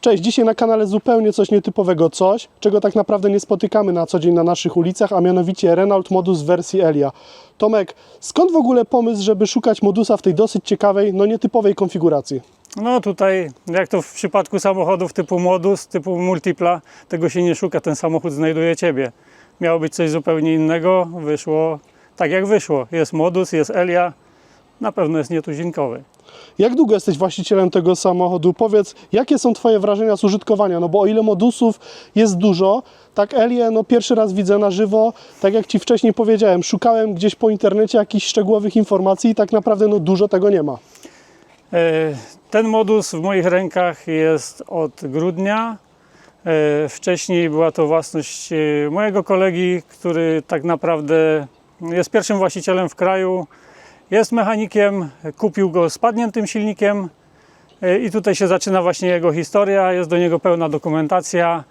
Cześć, dzisiaj na kanale zupełnie coś nietypowego, coś, czego tak naprawdę nie spotykamy na co dzień na naszych ulicach, a mianowicie Renault Modus w wersji Elia. Tomek, skąd w ogóle pomysł, żeby szukać Modusa w tej dosyć ciekawej, no nietypowej konfiguracji? No tutaj, jak to w przypadku samochodów typu Modus, typu Multipla, tego się nie szuka, ten samochód znajduje Ciebie. Miało być coś zupełnie innego, wyszło tak jak wyszło. Jest Modus, jest Elia, na pewno jest nietuzinkowy. Jak długo jesteś właścicielem tego samochodu? Powiedz, jakie są Twoje wrażenia z użytkowania? No bo o ile Modusów jest dużo, tak Elię no pierwszy raz widzę na żywo. Tak jak Ci wcześniej powiedziałem, szukałem gdzieś po internecie jakichś szczegółowych informacji i tak naprawdę no dużo tego nie ma. E, Ten modus w moich rękach jest od grudnia. E, Wcześniej była to własność e, mojego kolegi, który tak naprawdę jest pierwszym właścicielem w kraju. Jest mechanikiem, kupił go z padniętym silnikiem e, i tutaj się zaczyna właśnie jego historia. Jest do niego pełna dokumentacja,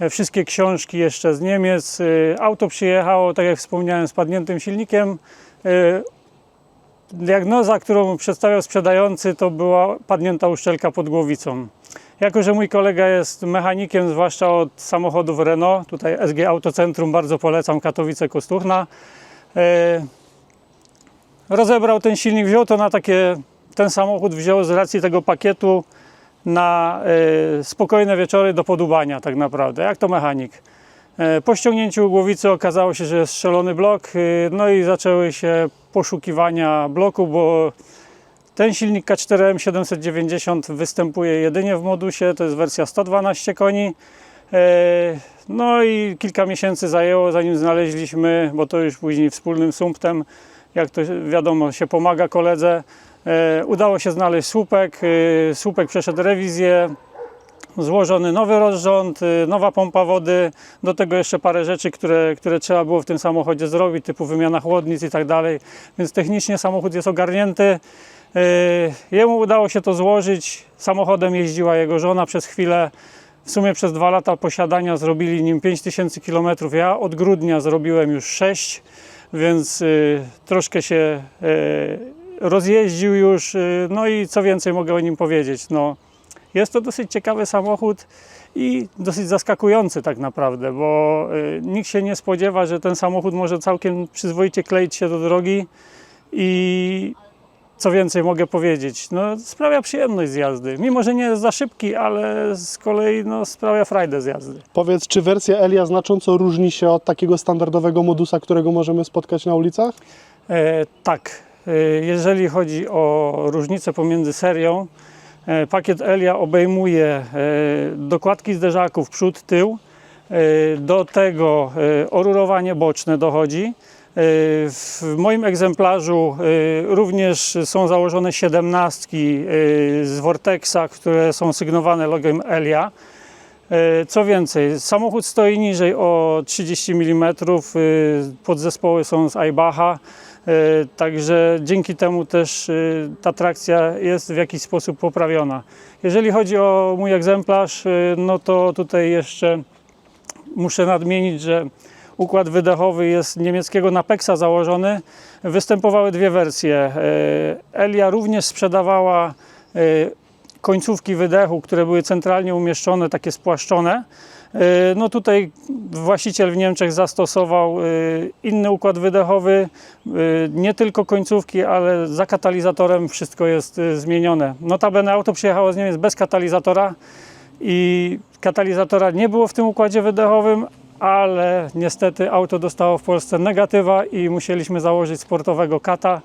e, wszystkie książki jeszcze z Niemiec. E, Auto przyjechało, tak jak wspomniałem, z padniętym silnikiem. Diagnoza, którą przedstawiał sprzedający, to była padnięta uszczelka pod głowicą. Jako, że mój kolega jest mechanikiem, zwłaszcza od samochodów Renault, tutaj SG Autocentrum bardzo polecam, Katowice Kostuchna, rozebrał ten silnik, wziął to na takie, ten samochód wziął z racji tego pakietu na e, spokojne wieczory do podubania tak naprawdę, jak to mechanik. E, Po ściągnięciu głowicy okazało się, że jest strzelony blok, e, no i zaczęły się poszukiwania bloku, bo ten silnik K4M 790 występuje jedynie w modusie, to jest wersja 112 koni. No i kilka miesięcy zajęło, zanim znaleźliśmy, bo to już później wspólnym sumptem, jak to wiadomo, się pomaga koledze. E, Udało się znaleźć słupek, e, słupek przeszedł rewizję, złożony nowy rozrząd, y, nowa pompa wody, do tego jeszcze parę rzeczy, które, które trzeba było w tym samochodzie zrobić, typu wymiana chłodnic i tak dalej. Więc technicznie samochód jest ogarnięty. Jemu udało się to złożyć. Samochodem jeździła jego żona przez chwilę. W sumie przez dwa lata posiadania zrobili nim 5000 km. Ja od grudnia zrobiłem już 6, więc y, troszkę się y, rozjeździł już. y, No i co więcej mogę o nim powiedzieć? No, jest to dosyć ciekawy samochód i dosyć zaskakujący tak naprawdę, bo nikt się nie spodziewa, że ten samochód może całkiem przyzwoicie kleić się do drogi i co więcej mogę powiedzieć, no sprawia przyjemność z jazdy. Mimo, że nie jest za szybki, ale z kolei no, sprawia frajdę z jazdy. Powiedz, czy wersja Elia znacząco różni się od takiego standardowego Modusa, którego możemy spotkać na ulicach? E, tak, e, jeżeli chodzi o różnicę pomiędzy serią, e, pakiet Elia obejmuje e, dokładki zderzaków przód, tył, e, do tego e, orurowanie boczne dochodzi. W moim egzemplarzu e, również są założone siedemnastki e, z Vortexa, które są sygnowane logiem Elia. E, Co więcej, samochód stoi niżej o 30 mm, y, podzespoły są z Aybacha, e, także dzięki temu też y, ta trakcja jest w jakiś sposób poprawiona. Jeżeli chodzi o mój egzemplarz, y, no to tutaj jeszcze muszę nadmienić, że układ wydechowy jest niemieckiego Napexa założony. Występowały dwie wersje. E, Elia również sprzedawała e, końcówki wydechu, które były centralnie umieszczone, takie spłaszczone. E, No tutaj właściciel w Niemczech zastosował inny układ wydechowy, nie tylko końcówki, ale za katalizatorem wszystko jest zmienione. Notabene auto przyjechało z Niemiec bez katalizatora i katalizatora nie było w tym układzie wydechowym, ale niestety auto dostało w Polsce negatywa i musieliśmy założyć sportowego kata,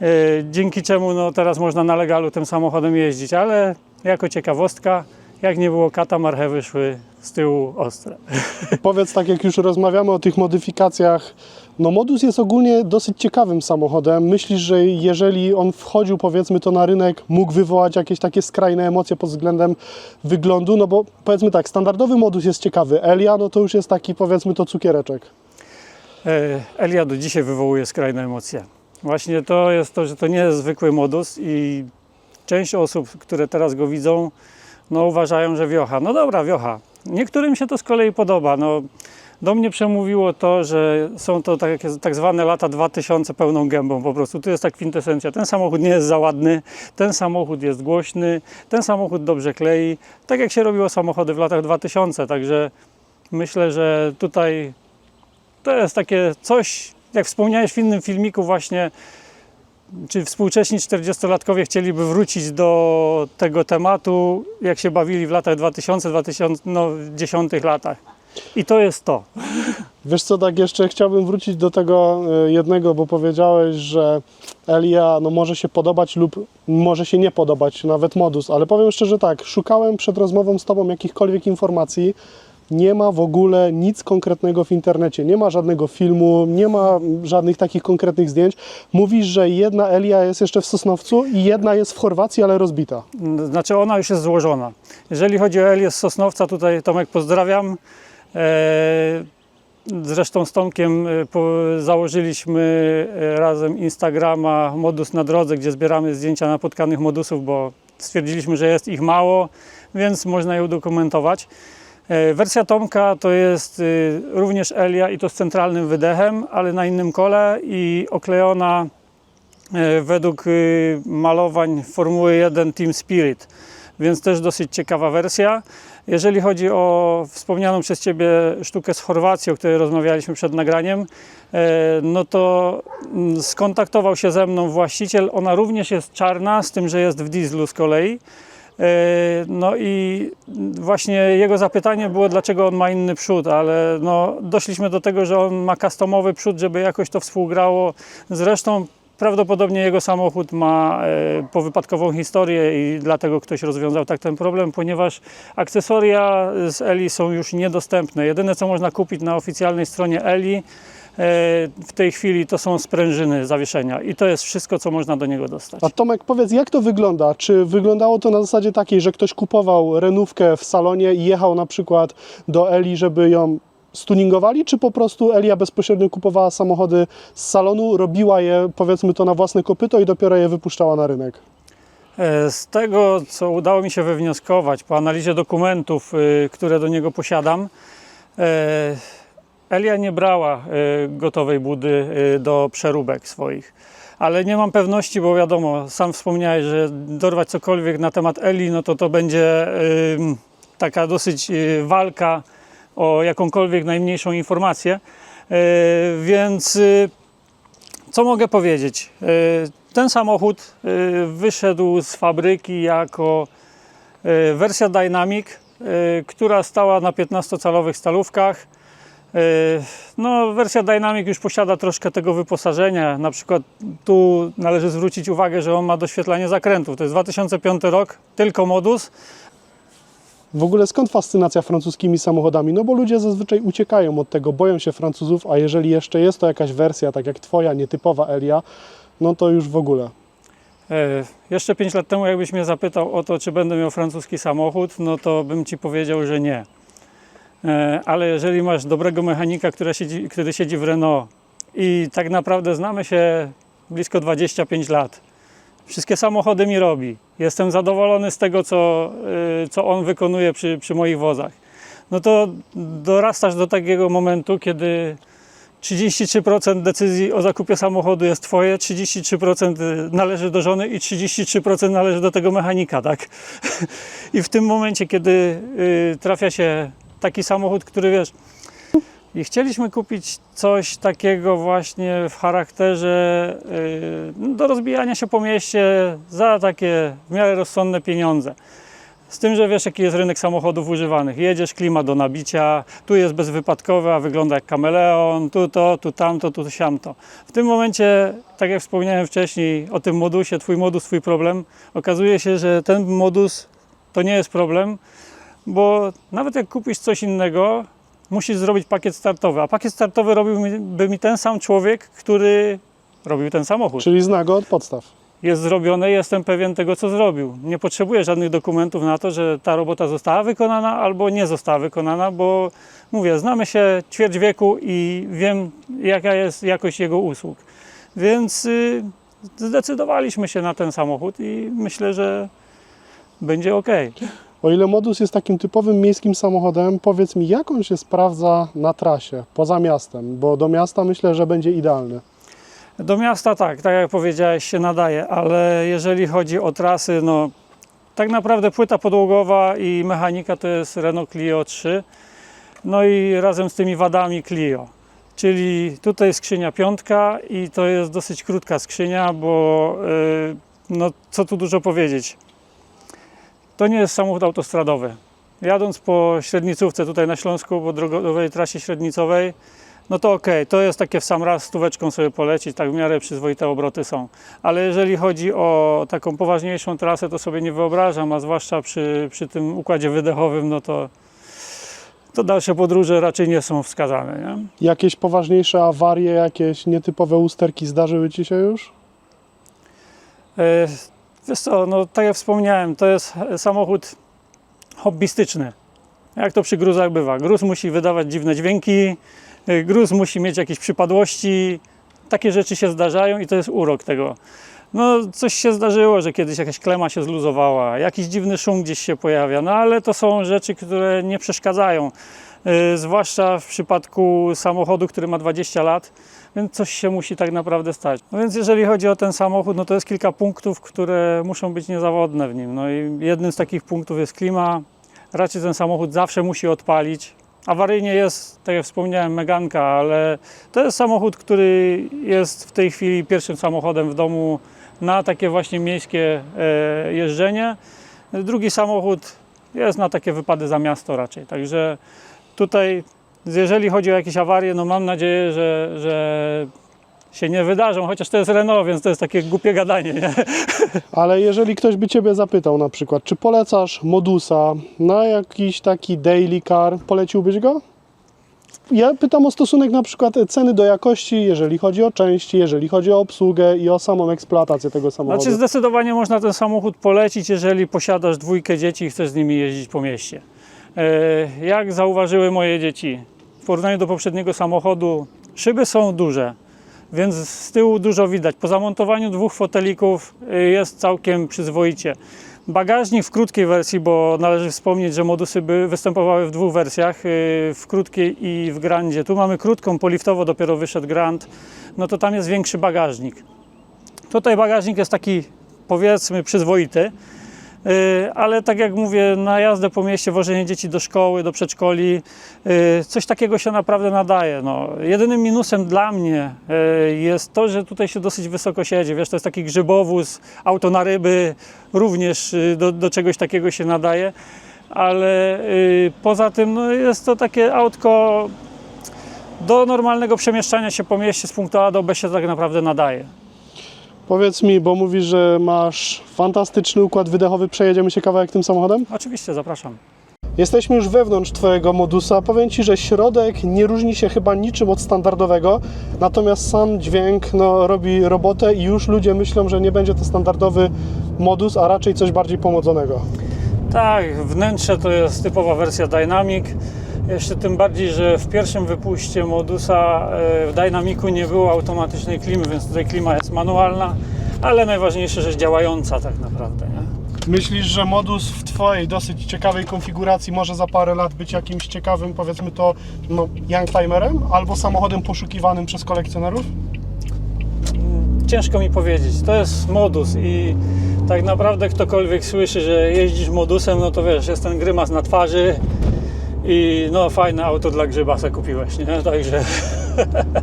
e, dzięki czemu no, teraz można na legalu tym samochodem jeździć, ale jako ciekawostka, jak nie było kata, marchewy szły z tyłu ostre. Powiedz, tak jak już rozmawiamy o tych modyfikacjach, no Modus jest ogólnie dosyć ciekawym samochodem. Myślisz, że jeżeli on wchodził powiedzmy to na rynek, mógł wywołać jakieś takie skrajne emocje pod względem wyglądu? No bo powiedzmy tak, standardowy Modus jest ciekawy, Elia no to już jest taki powiedzmy to cukiereczek. E, Elia do dzisiaj wywołuje skrajne emocje. Właśnie to jest to, że to nie jest zwykły modus i część osób, które teraz go widzą, no uważają, że wiocha. No dobra, wiocha. Niektórym się to z kolei podoba. No, Do mnie przemówiło to, że są to tak, tak zwane lata 2000 pełną gębą po prostu. Tu jest ta kwintesencja. Ten samochód nie jest za ładny, ten samochód jest głośny, ten samochód dobrze klei. Tak jak się robiło samochody w latach 2000. Także myślę, że tutaj to jest takie coś, jak wspomniałeś w innym filmiku właśnie, czy współcześni 40-latkowie chcieliby wrócić do tego tematu, jak się bawili w latach 2000-2010 no, latach. I to jest to. Wiesz co, tak jeszcze chciałbym wrócić do tego e, jednego, bo powiedziałeś, że Elia no, może się podobać lub może się nie podobać, nawet modus, ale powiem szczerze tak, szukałem przed rozmową z Tobą jakichkolwiek informacji, nie ma w ogóle nic konkretnego w internecie, nie ma żadnego filmu, nie ma żadnych takich konkretnych zdjęć. Mówisz, że jedna Elia jest jeszcze w Sosnowcu i jedna jest w Chorwacji, ale rozbita. Znaczy ona już jest złożona. Jeżeli chodzi o Elię z Sosnowca, tutaj Tomek pozdrawiam. E, Zresztą z Tomkiem e, założyliśmy e, razem Instagrama Modus na drodze, gdzie zbieramy zdjęcia napotkanych modusów, bo stwierdziliśmy, że jest ich mało, więc można je udokumentować. E, Wersja Tomka to jest y, również Elia i to z centralnym wydechem, ale na innym kole i oklejona e, według y, malowań Formuły 1 Team Spirit, więc też dosyć ciekawa wersja. Jeżeli chodzi o wspomnianą przez Ciebie sztukę z Chorwacji, o której rozmawialiśmy przed nagraniem, e, no to mm, skontaktował się ze mną właściciel. Ona również jest czarna, z tym, że jest w dieslu z kolei. E, No i właśnie jego zapytanie było, dlaczego on ma inny przód, ale no, doszliśmy do tego, że on ma customowy przód, żeby jakoś to współgrało. Zresztą prawdopodobnie jego samochód ma e, powypadkową historię i dlatego ktoś rozwiązał tak ten problem, ponieważ akcesoria z Eli są już niedostępne. Jedyne co można kupić na oficjalnej stronie Eli w tej chwili to są sprężyny zawieszenia i to jest wszystko, co można do niego dostać. A Tomek, powiedz, jak to wygląda? Czy wyglądało to na zasadzie takiej, że ktoś kupował renówkę w salonie i jechał na przykład do Eli, żeby ją stuningowali, czy po prostu Elia bezpośrednio kupowała samochody z salonu, robiła je, powiedzmy to na własne kopyto i dopiero je wypuszczała na rynek? E, Z tego, co udało mi się wywnioskować po analizie dokumentów, y, które do niego posiadam, e, Elia nie brała e, gotowej budy e, do przeróbek swoich. Ale nie mam pewności, bo wiadomo, sam wspomniałeś, że dorwać cokolwiek na temat Eli, no to to będzie taka dosyć y, walka o jakąkolwiek najmniejszą informację. Więc y, co mogę powiedzieć? Ten samochód wyszedł z fabryki jako wersja Dynamic, która stała na 15-calowych stalówkach. E, No, wersja Dynamic już posiada troszkę tego wyposażenia. Na przykład tu należy zwrócić uwagę, że on ma doświetlanie zakrętów. To jest 2005 rok, tylko modus. W ogóle skąd fascynacja francuskimi samochodami? No bo ludzie zazwyczaj uciekają od tego, boją się Francuzów, a jeżeli jeszcze jest to jakaś wersja, tak jak twoja, nietypowa Elia, no to już w ogóle. E, Jeszcze 5 lat temu, jakbyś mnie zapytał o to, czy będę miał francuski samochód, no to bym ci powiedział, że nie. E, Ale jeżeli masz dobrego mechanika, który siedzi, który siedzi w Renault i tak naprawdę znamy się blisko 25 lat, wszystkie samochody mi robi. Jestem zadowolony z tego, co, y, co on wykonuje przy, przy moich wozach. No to dorastasz do takiego momentu, kiedy 33% decyzji o zakupie samochodu jest Twoje, 33% należy do żony i 33% należy do tego mechanika, tak? I w tym momencie, kiedy y, trafia się taki samochód, który wiesz, i chcieliśmy kupić coś takiego właśnie w charakterze y, no, do rozbijania się po mieście za takie w miarę rozsądne pieniądze. Z tym, że wiesz, jaki jest rynek samochodów używanych. Jedziesz, klima do nabicia, tu jest bezwypadkowy, a wygląda jak kameleon, tu to, tu tamto, tu siamto. W tym momencie, tak jak wspomniałem wcześniej o tym modusie, twój modus, twój problem, okazuje się, że ten modus to nie jest problem, bo nawet jak kupisz coś innego, musisz zrobić pakiet startowy, a pakiet startowy robiłby mi ten sam człowiek, który robił ten samochód Czyli zna go od podstaw. jest zrobione i jestem pewien tego, co zrobił. Nie potrzebuję żadnych dokumentów na to, że ta robota została wykonana albo nie została wykonana, bo mówię, znamy się ćwierć wieku i wiem, jaka jest jakość jego usług. Więc y, zdecydowaliśmy się na ten samochód i myślę, że będzie ok. O ile Modus jest takim typowym miejskim samochodem, powiedz mi, jak on się sprawdza na trasie, poza miastem? Bo do miasta myślę, że będzie idealny. Do miasta tak, tak jak powiedziałeś, się nadaje, ale jeżeli chodzi o trasy, no tak naprawdę płyta podłogowa i mechanika to jest Renault Clio 3, no i razem z tymi wadami Clio. Czyli tutaj skrzynia piątka i to jest dosyć krótka skrzynia, bo yy, no co tu dużo powiedzieć. To nie jest samochód autostradowy. Jadąc po średnicówce tutaj na Śląsku, po drogowej trasie średnicowej, no to okej, to jest takie w sam raz stóweczką sobie polecić, tak w miarę przyzwoite obroty są. Ale jeżeli chodzi o taką poważniejszą trasę, to sobie nie wyobrażam, a zwłaszcza przy, przy tym układzie wydechowym, no to, to dalsze podróże raczej nie są wskazane. Nie? Jakieś poważniejsze awarie, jakieś nietypowe usterki zdarzyły Ci się już? E, Wiesz co, no tak jak wspomniałem, to jest samochód hobbystyczny. Jak to przy gruzach bywa. Gruz musi wydawać dziwne dźwięki, y, gruz musi mieć jakieś przypadłości. Takie rzeczy się zdarzają i to jest urok tego. No coś się zdarzyło, że kiedyś jakaś klema się zluzowała, jakiś dziwny szum gdzieś się pojawia, no ale to są rzeczy, które nie przeszkadzają. Y, Zwłaszcza w przypadku samochodu, który ma 20 lat, więc coś się musi tak naprawdę stać. No więc jeżeli chodzi o ten samochód, no to jest kilka punktów, które muszą być niezawodne w nim. No i jednym z takich punktów jest klima. Raczej ten samochód zawsze musi odpalić. Awaryjnie jest, tak jak wspomniałem, Meganka, ale to jest samochód, który jest w tej chwili pierwszym samochodem w domu na takie właśnie miejskie e, jeżdżenie. Drugi samochód jest na takie wypady za miasto raczej. Także tutaj, jeżeli chodzi o jakieś awarie, no mam nadzieję, że, że się nie wydarzą, chociaż to jest Renault, więc to jest takie głupie gadanie. Nie? Ale jeżeli ktoś by Ciebie zapytał na przykład, czy polecasz Modusa na jakiś taki daily car, poleciłbyś go? Ja pytam o stosunek na przykład ceny do jakości, jeżeli chodzi o części, jeżeli chodzi o obsługę i o samą eksploatację tego samochodu. Znaczy zdecydowanie można ten samochód polecić, jeżeli posiadasz dwójkę dzieci i chcesz z nimi jeździć po mieście. E, Jak zauważyły moje dzieci, w porównaniu do poprzedniego samochodu szyby są duże, więc z tyłu dużo widać. Po zamontowaniu dwóch fotelików y, jest całkiem przyzwoicie. Bagażnik w krótkiej wersji, bo należy wspomnieć, że modusy by występowały w dwóch wersjach, y, w krótkiej i w grandzie. Tu mamy krótką, poliftowo dopiero wyszedł grand, no to tam jest większy bagażnik. Tutaj bagażnik jest taki powiedzmy przyzwoity, ale tak jak mówię, na jazdę po mieście, wożenie dzieci do szkoły, do przedszkoli, yy, coś takiego się naprawdę nadaje. No. Jedynym minusem dla mnie yy, jest to, że tutaj się dosyć wysoko siedzi. Wiesz, to jest taki grzybowóz, auto na ryby również yy, do, do czegoś takiego się nadaje, ale yy, poza tym no, jest to takie autko do normalnego przemieszczania się po mieście z punktu A do B się tak naprawdę nadaje. Powiedz mi, bo mówisz, że masz fantastyczny układ wydechowy, przejedziemy się kawałek tym samochodem? Oczywiście, zapraszam. Jesteśmy już wewnątrz Twojego modusa. Powiem Ci, że środek nie różni się chyba niczym od standardowego, natomiast sam dźwięk no, robi robotę i już ludzie myślą, że nie będzie to standardowy modus, a raczej coś bardziej pomodzonego. Tak, wnętrze to jest typowa wersja Dynamic. Jeszcze tym bardziej, że w pierwszym wypuście modusa e, w Dynamicu nie było automatycznej klimy, więc tutaj klima jest manualna, ale najważniejsze, że działająca tak naprawdę. Nie? Myślisz, że modus w Twojej dosyć ciekawej konfiguracji może za parę lat być jakimś ciekawym, powiedzmy to, no, youngtimerem albo samochodem poszukiwanym przez kolekcjonerów? Ciężko mi powiedzieć. To jest modus i tak naprawdę ktokolwiek słyszy, że jeździsz modusem, no to wiesz, jest ten grymas na twarzy i no fajne auto dla grzybasa kupiłeś, nie? Także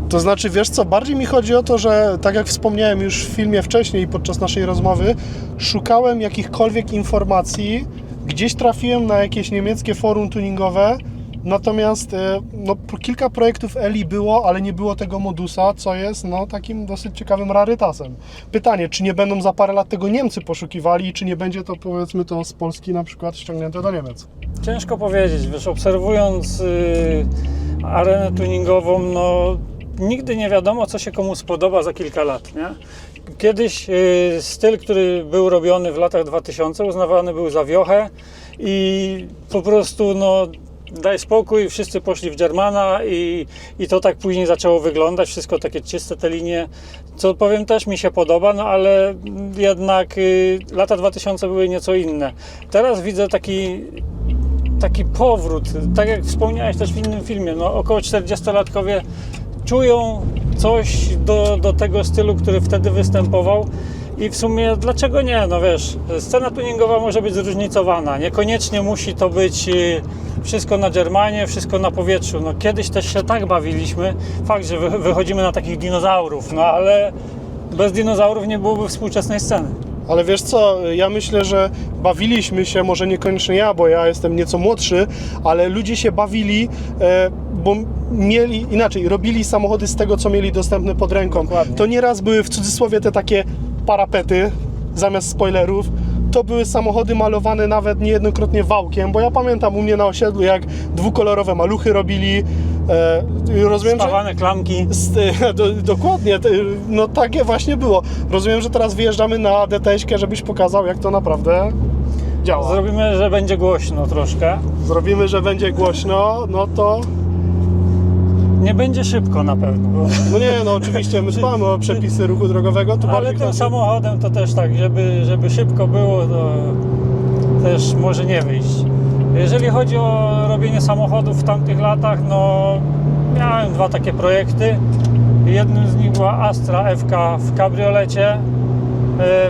To znaczy, wiesz co, bardziej mi chodzi o to, że tak jak wspomniałem już w filmie wcześniej podczas naszej rozmowy, szukałem jakichkolwiek informacji, gdzieś trafiłem na jakieś niemieckie forum tuningowe, natomiast e, no, kilka projektów Eli było, ale nie było tego modusa, co jest no, takim dosyć ciekawym rarytasem. Pytanie, czy nie będą za parę lat tego Niemcy poszukiwali, czy nie będzie to powiedzmy to z Polski na przykład ściągnięte do Niemiec? Ciężko powiedzieć, wiesz, obserwując y, arenę tuningową, no nigdy nie wiadomo, co się komu spodoba za kilka lat, nie? Kiedyś y, styl, który był robiony w latach 2000 uznawany był za wiochę i po prostu no daj spokój, wszyscy poszli w Germana i, i to tak później zaczęło wyglądać, wszystko takie czyste te linie, co powiem też mi się podoba, no ale jednak y, lata 2000 były nieco inne. Teraz widzę taki taki powrót, tak jak wspomniałeś też w innym filmie, no około 40-latkowie czują coś do, do tego stylu, który wtedy występował i w sumie dlaczego nie, no wiesz, scena tuningowa może być zróżnicowana, niekoniecznie musi to być y, wszystko na Germanie, wszystko na powietrzu, no kiedyś też się tak bawiliśmy, fakt, że wy, wychodzimy na takich dinozaurów, no ale bez dinozaurów nie byłoby współczesnej sceny. Ale wiesz co, ja myślę, że bawiliśmy się, może niekoniecznie ja, bo ja jestem nieco młodszy, ale ludzie się bawili, e, bo mieli, inaczej, robili samochody z tego, co mieli dostępne pod ręką. Dokładnie. To nieraz były w cudzysłowie te takie parapety zamiast spoilerów. To były samochody malowane nawet niejednokrotnie wałkiem, bo ja pamiętam u mnie na osiedlu, jak dwukolorowe maluchy robili. E, rozumiem, że... Spawane klamki. Z- do, dokładnie, no takie właśnie było. Rozumiem, że teraz wyjeżdżamy na DTS-kę, żebyś pokazał, jak to naprawdę działa. Zrobimy, że będzie głośno troszkę. Zrobimy, że będzie głośno, no to... Nie będzie szybko na pewno. No nie, no oczywiście, my dbamy o przepisy ruchu drogowego, tu Ale bardziej tym chodzi- samochodem to też tak, żeby, żeby szybko było, to też może nie wyjść. Jeżeli chodzi o robienie samochodów w tamtych latach, no miałem dwa takie projekty. Jednym z nich była Astra FK w kabriolecie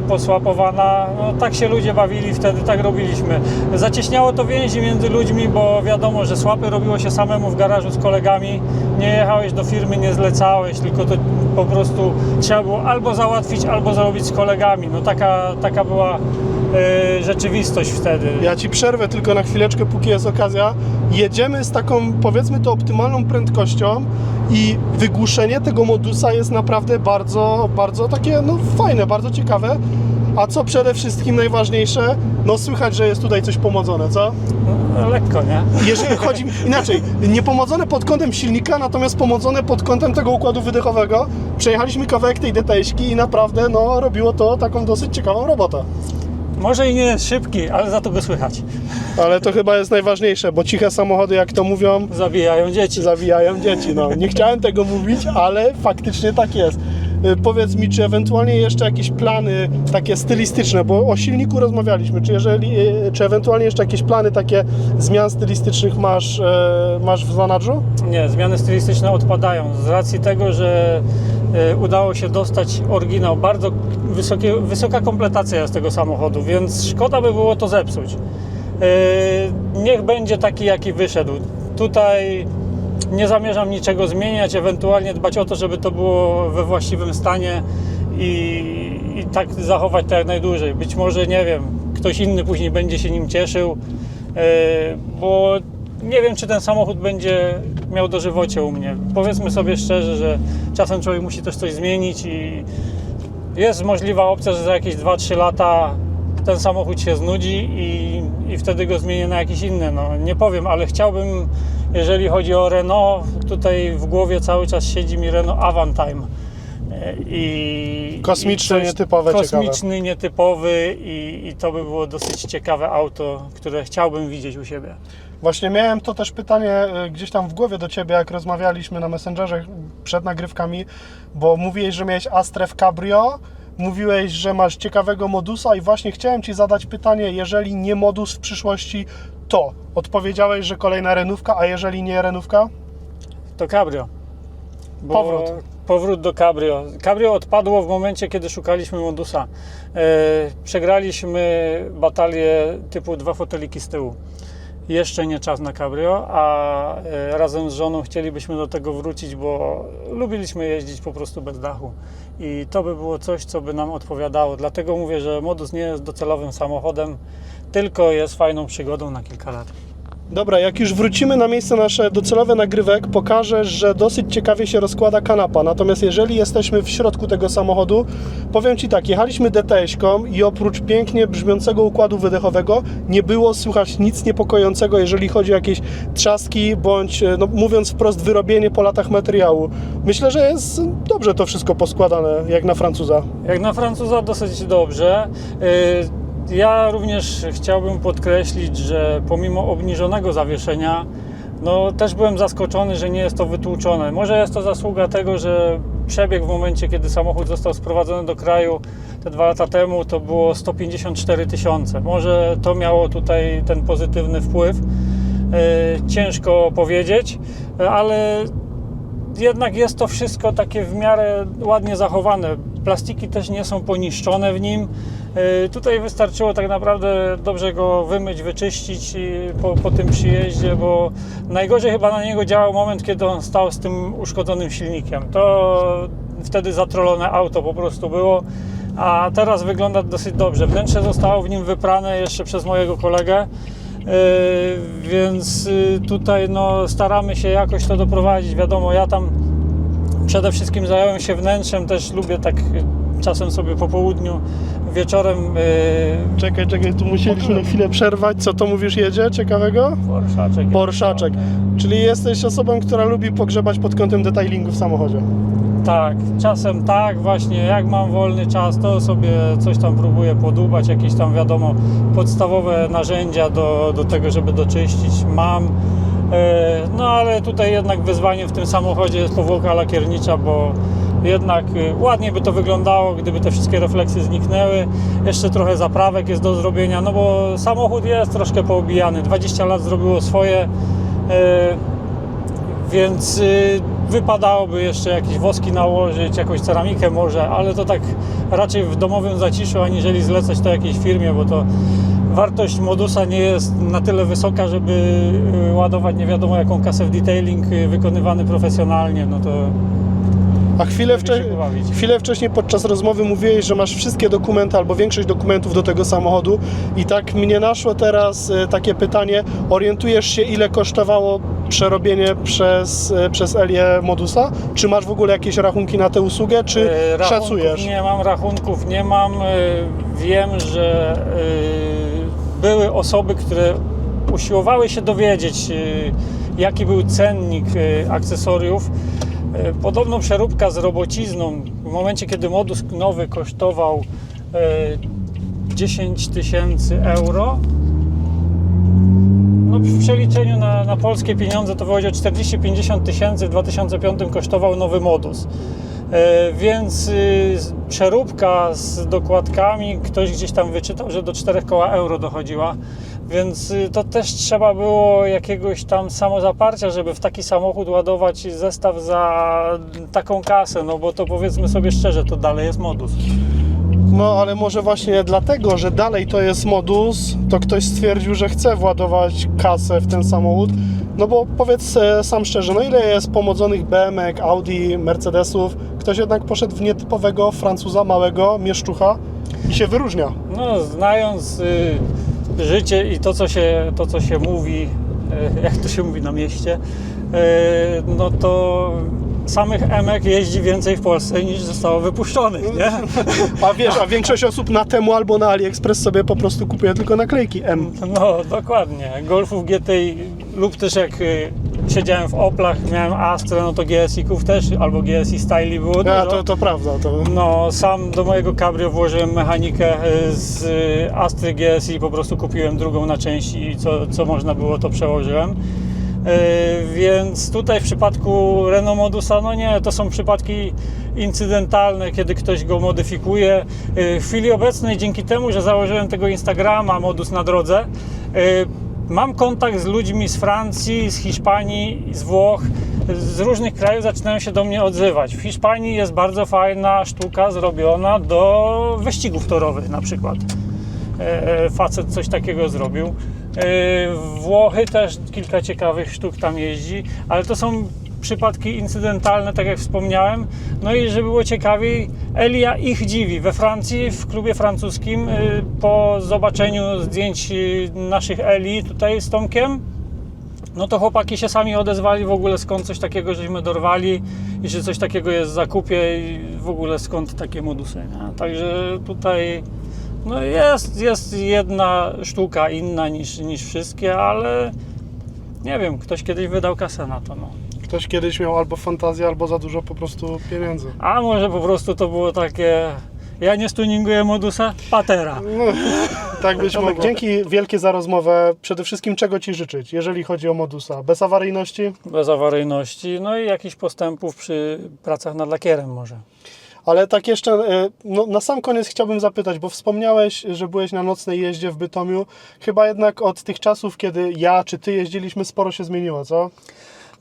posłapowana. No, tak się ludzie bawili wtedy, tak robiliśmy. Zacieśniało to więzi między ludźmi, bo wiadomo, że słapy robiło się samemu w garażu z kolegami. Nie jechałeś do firmy, nie zlecałeś, tylko to po prostu trzeba było albo załatwić, albo zrobić z kolegami. No taka, taka była e, rzeczywistość wtedy. Ja ci przerwę tylko na chwileczkę, póki jest okazja. Jedziemy z taką, powiedzmy to, optymalną prędkością i wygłuszenie tego modusa jest naprawdę bardzo, bardzo takie, no fajne, bardzo ciekawe. A co przede wszystkim najważniejsze, no słychać, że jest tutaj coś pomodzone, co? No, lekko, nie? Jeżeli chodzi inaczej, nie pomodzone pod kątem silnika, natomiast pomodzone pod kątem tego układu wydechowego. Przejechaliśmy kawałek tej detajski i naprawdę no, robiło to taką dosyć ciekawą robotę. Może i nie jest szybki, ale za to go słychać. Ale to chyba jest najważniejsze, bo ciche samochody, jak to mówią, Zabijają dzieci. zawijają dzieci. No, nie chciałem tego mówić, ale faktycznie tak jest. Y, Powiedz mi, czy ewentualnie jeszcze jakieś plany takie stylistyczne, bo o silniku rozmawialiśmy, czy, jeżeli, y, czy ewentualnie jeszcze jakieś plany takie zmian stylistycznych masz, e, masz w zanadrzu? Nie, zmiany stylistyczne odpadają z racji tego, że e, udało się dostać oryginał. Bardzo wysokie, wysoka kompletacja jest tego samochodu, więc szkoda by było to zepsuć. E, Niech będzie taki, jaki wyszedł. Tutaj nie zamierzam niczego zmieniać, ewentualnie dbać o to, żeby to było we właściwym stanie i, i tak zachować to jak najdłużej. Być może, nie wiem, ktoś inny później będzie się nim cieszył, e, bo nie wiem, czy ten samochód będzie miał dożywocie u mnie. Powiedzmy sobie szczerze, że czasem człowiek musi też coś zmienić i jest możliwa opcja, że za jakieś 2-3 lata ten samochód się znudzi i, i wtedy go zmienię na jakiś inny. No, nie powiem, ale chciałbym, jeżeli chodzi o Renault, tutaj w głowie cały czas siedzi mi Renault Avantime. I, Kosmiczny, i nietypowe, Kosmiczny, nietypowy i, i to by było dosyć ciekawe auto, które chciałbym widzieć u siebie. Właśnie miałem to też pytanie e, gdzieś tam w głowie do Ciebie, jak rozmawialiśmy na Messengerze przed nagrywkami, bo mówiłeś, że miałeś Astrę w Cabrio, mówiłeś, że masz ciekawego modusa i właśnie chciałem Ci zadać pytanie, jeżeli nie modus w przyszłości, to odpowiedziałeś, że kolejna renówka, a jeżeli nie renówka? To Cabrio. Bo Powrót. Powrót do Cabrio. Cabrio odpadło w momencie, kiedy szukaliśmy modusa. E, przegraliśmy batalię typu dwa foteliki z tyłu. Jeszcze nie czas na Cabrio, a e, razem z żoną chcielibyśmy do tego wrócić, bo lubiliśmy jeździć po prostu bez dachu. I to by było coś, co by nam odpowiadało. Dlatego mówię, że modus nie jest docelowym samochodem, tylko jest fajną przygodą na kilka lat. Dobra, jak już wrócimy na miejsce nasze docelowe nagrywek, pokażę, że dosyć ciekawie się rozkłada kanapa. Natomiast jeżeli jesteśmy w środku tego samochodu, powiem Ci tak, jechaliśmy DTS-ką i oprócz pięknie brzmiącego układu wydechowego nie było słychać nic niepokojącego, jeżeli chodzi o jakieś trzaski bądź, e, no, mówiąc wprost, wyrobienie po latach materiału. Myślę, że jest dobrze to wszystko poskładane, jak na Francuza. Jak na Francuza dosyć dobrze. Yy, Ja również chciałbym podkreślić, że pomimo obniżonego zawieszenia, no też byłem zaskoczony, że nie jest to wytłuczone. Może jest to zasługa tego, że przebieg w momencie, kiedy samochód został sprowadzony do kraju te dwa lata temu, to było 154 tysiące. Może to miało tutaj ten pozytywny wpływ. E, Ciężko powiedzieć, ale jednak jest to wszystko takie w miarę ładnie zachowane. Plastiki też nie są poniszczone w nim. Yy, Tutaj wystarczyło tak naprawdę dobrze go wymyć, wyczyścić po, po tym przyjeździe, bo najgorzej chyba na niego działał moment, kiedy on stał z tym uszkodzonym silnikiem. To wtedy zatrolone auto po prostu było, a teraz wygląda dosyć dobrze. Wnętrze zostało w nim wyprane jeszcze przez mojego kolegę. Yy, więc yy, tutaj no, staramy się jakoś to doprowadzić. Wiadomo, ja tam przede wszystkim zająłem się wnętrzem, też lubię tak czasem sobie po południu, wieczorem yy, Czekaj, czekaj, tu musieliśmy na chwilę przerwać. Co to mówisz jedzie ciekawego? Porszaczek. Porszaczek. Czyli jesteś osobą, która lubi pogrzebać pod kątem detailingu w samochodzie. Tak, czasem tak, właśnie jak mam wolny czas, to sobie coś tam próbuję podłubać, jakieś tam wiadomo podstawowe narzędzia do, do tego, żeby doczyścić mam. E, No ale tutaj jednak wyzwaniem w tym samochodzie jest powłoka lakiernicza, bo jednak e, ładnie by to wyglądało, gdyby te wszystkie refleksy zniknęły. Jeszcze trochę zaprawek jest do zrobienia, no bo samochód jest troszkę poobijany. 20 lat zrobiło swoje. e, więc y, wypadałoby jeszcze jakieś woski nałożyć, jakąś ceramikę może, ale to tak raczej w domowym zaciszu, aniżeli zlecać to jakiejś firmie, bo to wartość modusa nie jest na tyle wysoka, żeby y, ładować nie wiadomo jaką kasę w detailing y, wykonywany profesjonalnie, no to A chwilę, wcze- chwilę wcześniej podczas rozmowy mówiłeś, że masz wszystkie dokumenty albo większość dokumentów do tego samochodu i tak mnie naszło teraz e, takie pytanie, orientujesz się ile kosztowało przerobienie przez, e, przez Elię Modusa? Czy masz w ogóle jakieś rachunki na tę usługę, czy E, rachunków szacujesz? Nie mam rachunków, nie mam. Wiem, że były osoby, które usiłowały się dowiedzieć, jaki był cennik akcesoriów. E, Podobno przeróbka z robocizną w momencie, kiedy modus nowy kosztował e, 10 tysięcy euro, no w przeliczeniu na, na polskie pieniądze to wychodzi o 40-50 tysięcy. W 2005 kosztował nowy modus. E, więc y, przeróbka z dokładkami, ktoś gdzieś tam wyczytał, że do 4 koła euro dochodziła. Więc y, to też trzeba było jakiegoś tam samozaparcia, żeby w taki samochód ładować zestaw za taką kasę, no bo to powiedzmy sobie szczerze, to dalej jest modus. No ale może właśnie dlatego, że dalej to jest modus, to ktoś stwierdził, że chce władować kasę w ten samochód. No bo powiedz e, sam szczerze, no ile jest pomodzonych BMW, Audi, Mercedesów, ktoś jednak poszedł w nietypowego Francuza, małego, mieszczucha i się wyróżnia. No, znając y, życie i to co, się, to, co się mówi, y, jak to się mówi na mieście, y, no to samych emek jeździ więcej w Polsce niż zostało wypuszczonych, nie? A wiesz, a większość osób na temu albo na AliExpress sobie po prostu kupuje tylko naklejki M. No, dokładnie. Golfów GTI lub też jak y, siedziałem w Oplach, miałem Astra, no to GSI-ków też, albo GSI Styli było dużo. A, to, to prawda, to... No, sam do mojego cabrio włożyłem mechanikę y, z Astry GSI, po prostu kupiłem drugą na części i co, co można było, to przełożyłem. Y, Więc tutaj w przypadku Renault Modusa, no nie, to są przypadki incydentalne, kiedy ktoś go modyfikuje. Y, W chwili obecnej, dzięki temu, że założyłem tego Instagrama Modus na drodze, mam kontakt z ludźmi z Francji, z Hiszpanii, z Włoch, z różnych krajów zaczynają się do mnie odzywać. W Hiszpanii jest bardzo fajna sztuka zrobiona do wyścigów torowych na przykład. E, facet coś takiego zrobił. E, Włochy też kilka ciekawych sztuk tam jeździ, ale to są przypadki incydentalne, tak jak wspomniałem. No i żeby było ciekawiej, Elia ich dziwi. We Francji, w klubie francuskim, e, po zobaczeniu zdjęć e, naszych Eli tutaj z Tomkiem, no to chłopaki się sami odezwali w ogóle skąd coś takiego żeśmy dorwali i że coś takiego jest w zakupie i w ogóle skąd takie modusy. Nie? Także tutaj no jest, jest jedna sztuka inna niż, niż wszystkie, ale nie wiem, ktoś kiedyś wydał kasę na to. No. Ktoś kiedyś miał albo fantazję, albo za dużo po prostu pieniędzy. A może po prostu to było takie Ja nie stuninguję modusa, patera. No, tak być mogło. Dzięki wielkie za rozmowę. Przede wszystkim czego Ci życzyć, jeżeli chodzi o modusa? Bez awaryjności? Bez awaryjności, no i jakichś postępów przy pracach nad lakierem może. Ale tak jeszcze, e, no, na sam koniec chciałbym zapytać, bo wspomniałeś, że byłeś na nocnej jeździe w Bytomiu. Chyba jednak od tych czasów, kiedy ja czy Ty jeździliśmy, sporo się zmieniło, co?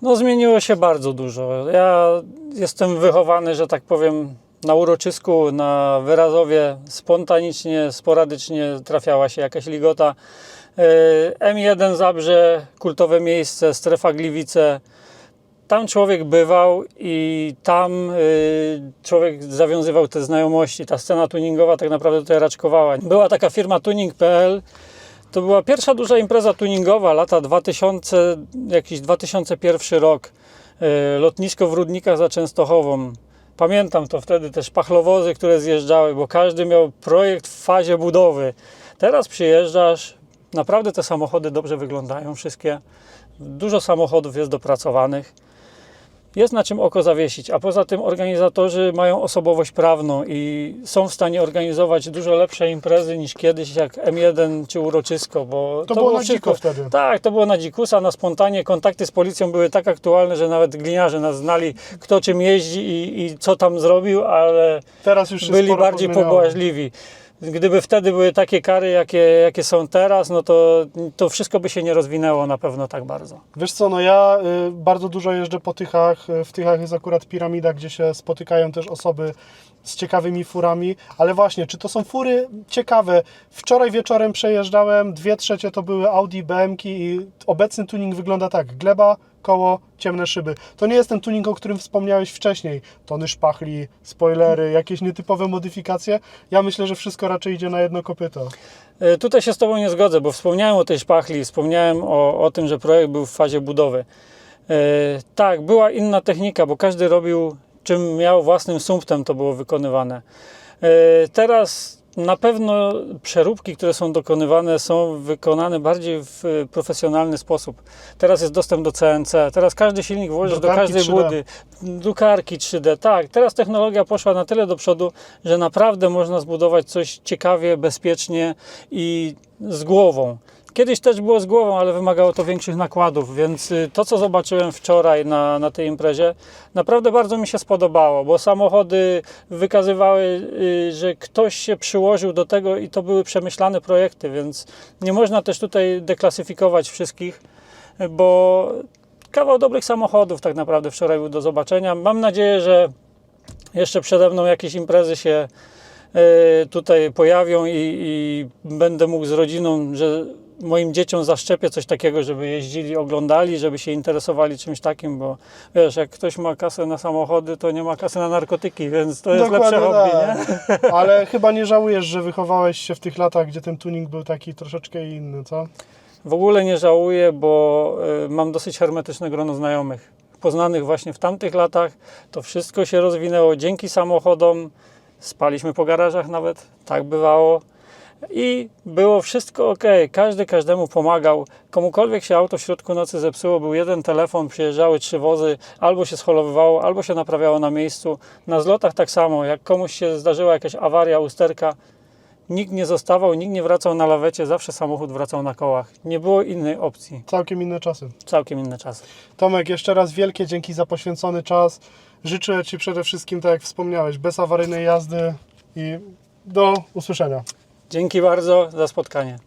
No zmieniło się bardzo dużo. Ja jestem wychowany, że tak powiem, na uroczysku, na wyrazowie, spontanicznie, sporadycznie trafiała się jakaś ligota. E, M1 Zabrze, kultowe miejsce, strefa Gliwice. Tam człowiek bywał i tam y, człowiek zawiązywał te znajomości. Ta scena tuningowa tak naprawdę tutaj raczkowała. Była taka firma tuning.pl, to była pierwsza duża impreza tuningowa, lata 2000, jakiś 2001 rok. E, Lotnisko w Rudnikach za Częstochową. Pamiętam to wtedy też pachlowozy, które zjeżdżały, bo każdy miał projekt w fazie budowy. Teraz przyjeżdżasz, naprawdę te samochody dobrze wyglądają, wszystkie. Dużo samochodów jest dopracowanych. Jest na czym oko zawiesić, a poza tym organizatorzy mają osobowość prawną i są w stanie organizować dużo lepsze imprezy niż kiedyś, jak M1 czy Uroczysko, bo To było na dziko wtedy. Tak, to było na dzikusa, na spontanie. Kontakty z policją były tak aktualne, że nawet gliniarze nas znali, kto czym jeździ i, i co tam zrobił, ale Teraz już byli bardziej pobłażliwi. Gdyby wtedy były takie kary, jakie, jakie są teraz, no to, to wszystko by się nie rozwinęło na pewno tak bardzo. Wiesz co, no ja y, bardzo dużo jeżdżę po Tychach. Y, W Tychach jest akurat piramida, gdzie się spotykają też osoby z ciekawymi furami. Ale właśnie, czy to są fury ciekawe? Wczoraj wieczorem przejeżdżałem, dwie trzecie to były Audi, BMki i obecny tuning wygląda tak. Gleba, koło, ciemne szyby. To nie jest ten tuning, o którym wspomniałeś wcześniej. Tony szpachli, spoilery, jakieś nietypowe modyfikacje. Ja myślę, że wszystko raczej idzie na jedno kopyto. E, Tutaj się z Tobą nie zgodzę, bo wspomniałem o tej szpachli, wspomniałem o, o tym, że projekt był w fazie budowy. E, tak, była inna technika, bo każdy robił czym miał własnym sumptem, to było wykonywane. E, teraz na pewno przeróbki, które są dokonywane, są wykonane bardziej w e, profesjonalny sposób. Teraz jest dostęp do CNC, teraz każdy silnik włożysz do każdej 3D. budy, drukarki 3D. Tak, teraz technologia poszła na tyle do przodu, że naprawdę można zbudować coś ciekawie, bezpiecznie i z głową. Kiedyś też było z głową, ale wymagało to większych nakładów, więc y, to, co zobaczyłem wczoraj na, na tej imprezie, naprawdę bardzo mi się spodobało, bo samochody wykazywały, y, że ktoś się przyłożył do tego i to były przemyślane projekty, więc nie można też tutaj deklasyfikować wszystkich, y, bo kawał dobrych samochodów tak naprawdę wczoraj był do zobaczenia. Mam nadzieję, że jeszcze przede mną jakieś imprezy się e, tutaj pojawią i, i będę mógł z rodziną, że moim dzieciom zaszczepię coś takiego, żeby jeździli, oglądali, żeby się interesowali czymś takim, bo wiesz, jak ktoś ma kasę na samochody, to nie ma kasy na narkotyki, więc to jest lepsze hobby, nie? tak. Ale chyba nie żałujesz, że wychowałeś się w tych latach, gdzie ten tuning był taki troszeczkę inny, co? W ogóle nie żałuję, bo y, mam dosyć hermetyczne grono znajomych, poznanych właśnie w tamtych latach. To wszystko się rozwinęło dzięki samochodom. Spaliśmy po garażach nawet, tak bywało. I było wszystko ok. Każdy każdemu pomagał. Komukolwiek się auto w środku nocy zepsuło, był jeden telefon, przyjeżdżały trzy wozy, albo się scholowywało, albo się naprawiało na miejscu. Na zlotach tak samo. Jak komuś się zdarzyła jakaś awaria, usterka, nikt nie zostawał, nikt nie wracał na lawecie, zawsze samochód wracał na kołach. Nie było innej opcji. Całkiem inne czasy. Całkiem inne czasy. Tomek, jeszcze raz wielkie dzięki za poświęcony czas. Życzę Ci przede wszystkim, tak jak wspomniałeś, bez awaryjnej jazdy i do usłyszenia. Dzięki bardzo za spotkanie.